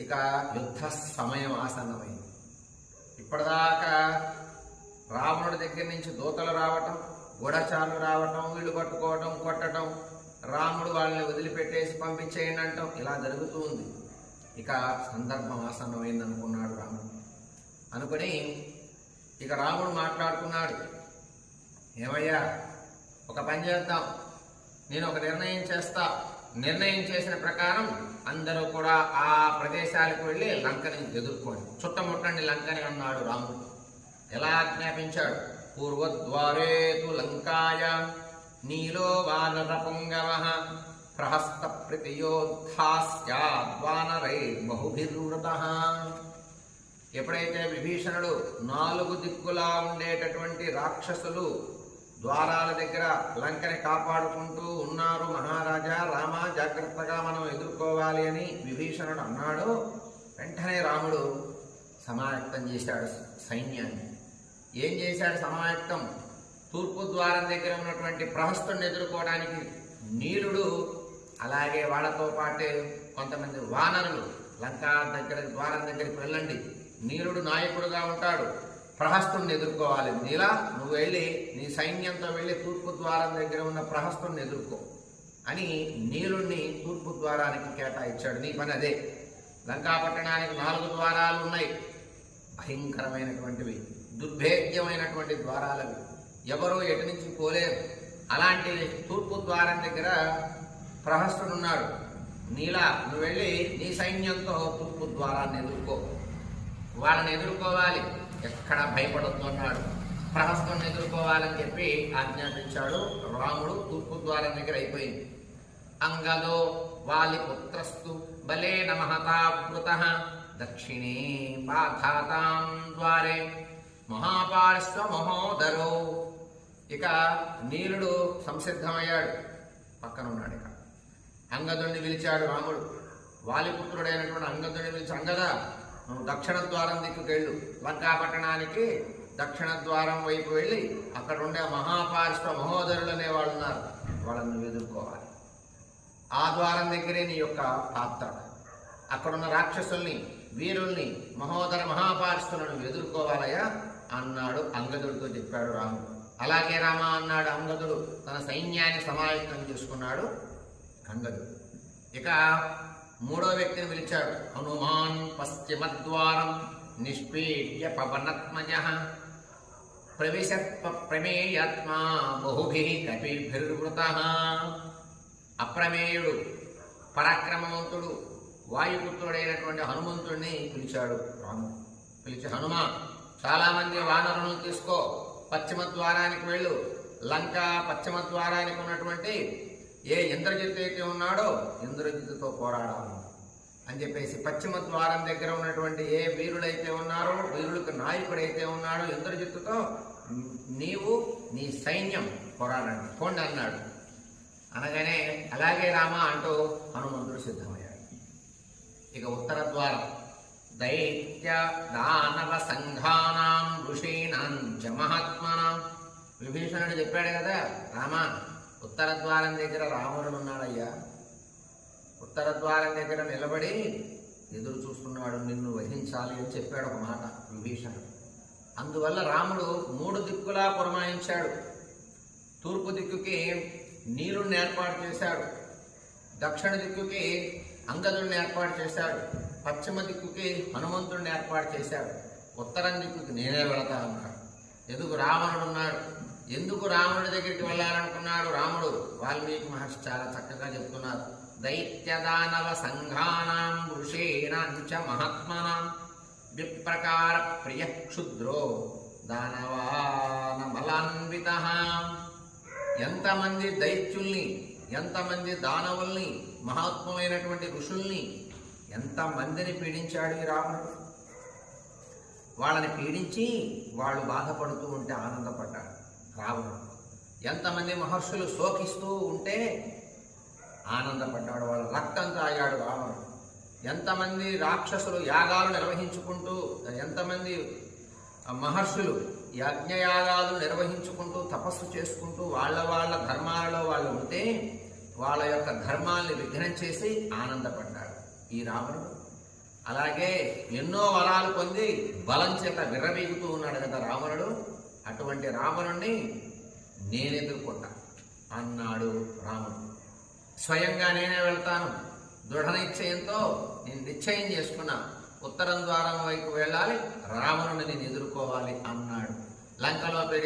ఇక యుద్ధ సమయం ఆసన్నమైంది. ఇప్పటిదాకా రావణుడి దగ్గర నుంచి దూతలు రావటం గూఢచారులు రావటం వీళ్ళు పట్టుకోవటం కొట్టడం రాముడు వాళ్ళని వదిలిపెట్టేసి పంపించేయండి అంటాం. ఇలా జరుగుతూ ఉంది. ఇక సందర్భం ఆసన్నమైంది అనుకున్నాడు రాముడు. అనుకుని ఇక రాముడు మాట్లాడుకున్నాడు. ఏమయ్యా ఒక పని చేద్దాం. నేను ఒక నిర్ణయం చేస్తా. నిర్ణయం చేసిన ప్రకారం అందరూ కూడా ఆ ప్రదేశాలకు వెళ్ళి లంకని ఎదుర్కోండి. చుట్టముట్టండి లంకని అన్నాడు రాముడు. ఎలా ఆజ్ఞాపించాడు? పూర్వద్వారేతు లంకాయ నీలో వానర పుంగవ ప్రహస్త ప్రతియోద్ధాస్యాద్వానరై బహుభిర్వృత. ఎప్పుడైతే విభీషణుడు నాలుగు దిక్కులా ఉండేటటువంటి రాక్షసులు ద్వారాల దగ్గర లంకని కాపాడుకుంటూ ఉన్నారు మహారాజా. రామ జాగ్రత్తగా మనం ఎదుర్కోవాలి అని విభీషణుడు అన్నాడు. వెంటనే రాముడు సమాయత్తం చేశాడు సైన్యాన్ని. ఏం చేశాడు సమాయత్తం? తూర్పు ద్వారం దగ్గర ఉన్నటువంటి ప్రహస్తుని ఎదుర్కోవడానికి నీలుడు అలాగే వాళ్ళతో పాటే కొంతమంది వానరులు లంకా దగ్గర ద్వారం దగ్గరికి వెళ్ళండి. నీలుడు నాయకుడుగా ఉంటాడు. ప్రహస్తుని ఎదుర్కోవాలి. నీలా నువ్వు వెళ్ళి నీ సైన్యంతో వెళ్ళి తూర్పు ద్వారం దగ్గర ఉన్న ప్రహస్తుని ఎదుర్కో అని నీలుణ్ణి తూర్పు ద్వారానికి కేటాయించాడు. నీ పని అదే. లంకాపట్టణానికి నాలుగు ద్వారాలు ఉన్నాయి. భయంకరమైనటువంటివి దుర్భేద్యమైనటువంటి ద్వారాలవి. ఎవరూ ఎటు నుంచి పోలేరు. అలాంటి తూర్పు ద్వారం దగ్గర ప్రహస్తుడున్నాడు నీలా నువ్వు వెళ్ళి నీ సైన్యంతో తూర్పు ద్వారాన్ని ఎదుర్కో. వాళ్ళని ఎదుర్కోవాలి. ఎక్కడ భయపడుతున్నాడు? ప్రహస్తం ఎదుర్కోవాలని చెప్పి ఆజ్ఞాపించాడు. రాముడు తూర్పు ద్వారం దగ్గర అయిపోయింది. అంగదో వాలి పుత్రస్తు బలే నమహతావృత దక్షిణే పాథాతాం ద్వారే. మహాపార్శ్వ మహోదరో ఇక నీలుడు సంసిద్ధమయ్యాడు. పక్కన ఉన్నాడు ఇక. అంగదుణ్ణి పిలిచాడు రాముడు. వాలిపుత్రుడైనటువంటి అంగదుణ్ణి పిలిచి అంగదా నువ్వు దక్షిణ ద్వారం దిక్కుకెళ్ళు లంకా పట్టణానికి దక్షిణ ద్వారం వైపు వెళ్ళి అక్కడ ఉండే మహాపార్శ్వ మహోదరులు అనే వాళ్ళు ఉన్నారు. వాళ్ళని ఎదుర్కోవాలి ఆ ద్వారం దగ్గరే నీ యొక్క పాత్ర. అక్కడున్న రాక్షసుల్ని వీరుల్ని మహోదర మహాపార్శ్వలను ఎదుర్కోవాలయ్యా అన్నాడు అంగదుడితో చెప్పాడు రాముడు. అలాగే రామ అన్నాడు అంగదుడు తన సైన్యాన్ని సమాయత్తం చేసుకున్నాడు అంగదుడు. ఇక మూడో వ్యక్తిని పిలిచాడు. హనుమాన్ పశ్చిమ ద్వారం నిష్పీడ్య పవనత్మజ ప్రవిశత్వ ప్రమేయాత్మా బహుభి కపిభిర్వృత. అప్రమేయుడు పరాక్రమవంతుడు వాయుపుత్రుడైనటువంటి హనుమంతుడిని పిలిచాడు. రాము పిలిచి హనుమ చాలామంది వానరులను తీసుకో. పశ్చిమ ద్వారానికి వెళ్ళు. లంక పశ్చిమ ద్వారానికి ఉన్నటువంటి ఏ ఇంద్రజిత్ అయితే ఉన్నాడో ఇంద్రజిత్తుతో పోరాడాలి అని చెప్పేసి పశ్చిమ ద్వారం దగ్గర ఉన్నటువంటి ఏ వీరులైతే ఉన్నారో వీరులకు నాయకుడైతే ఉన్నాడో ఇంద్రజిత్తుతో నీవు నీ సైన్యం పోరాడండి. పోండి అన్నాడు. అనగానే అలాగే రామ అంటూ హనుమంతుడు సిద్ధమయ్యాడు. ఇక ఉత్తర ద్వారం. దైత్య దానవ సంఘానాం ఋషీణాం చ మహాత్మనాం. విభీషణుడు చెప్పాడు కదా రామ ఉత్తర ద్వారం దగ్గర రావణుడు ఉన్నాడయ్యా. ఉత్తర ద్వారం దగ్గర నిలబడి ఎదురు చూస్తున్నాడు నిన్ను వహించాలి అని చెప్పాడు ఒక మాట విభీషణుడు. అందువల్ల రాముడు మూడు దిక్కులా పురమాయించాడు. తూర్పు దిక్కుకి నీరుని ఏర్పాటు చేశాడు. దక్షిణ దిక్కుకి అంగదుడిని ఏర్పాటు చేశాడు. పశ్చిమ దిక్కుకి హనుమంతుడిని ఏర్పాటు చేశాడు. ఉత్తరం దిక్కుకి నేనే వెళతా అన్నాడు. ఎందుకు రావణుడు ఉన్నాడు. ఎందుకు రాముడి దగ్గరికి వెళ్ళాలనుకున్నాడు? రాముడు వాల్మీకి మహర్షి చాలా చక్కగా చెప్తున్నారు. దైత్యదానవ సంఘానాం ఋషీణాంచ మహాత్మనాం విప్రకార ప్రియ క్షుద్రో దానవాన బలాన్విత ఎంతమంది దైత్యుల్ని ఎంతమంది దానవుల్ని మహాత్ములైనటువంటి ఋషుల్ని ఎంతమందిని పీడించాడు ఈ రాముడు? వాళ్ళని పీడించి వాళ్ళు బాధపడుతూ ఉంటే ఆనందపడ్డాడు. రావణుడు. ఎంతమంది మహర్షులు శోకిస్తూ ఉంటే ఆనందపడ్డాడు వాళ్ళ రక్తం తాగాడు రావణుడు. ఎంతమంది రాక్షసులు యాగాలు నిర్వహించుకుంటూ ఎంతమంది మహర్షులు యజ్ఞయాగాలు నిర్వహించుకుంటూ తపస్సు చేసుకుంటూ వాళ్ళ వాళ్ళ ధర్మాలలో వాళ్ళు ఉంటే వాళ్ళ యొక్క ధర్మాల్ని విఘ్నం చేసి ఆనందపడ్డాడు ఈ రావణుడు. అలాగే ఎన్నో వరాలు పొంది బలం చేత విర్రవీగుతూ ఉన్నాడు కదా రావణుడు. అటువంటి రావణుణ్ణి నేను ఎదుర్కొంటా అన్నాడు రాముడు. స్వయంగా నేనే వెళ్తాను. దృఢ నిశ్చయంతో నేను నిశ్చయం చేసుకున్నా. ఉత్తరం ద్వారం వైపు వెళ్ళాలి. రావణుని నేను ఎదుర్కోవాలి అన్నాడు. లంకలో పెడి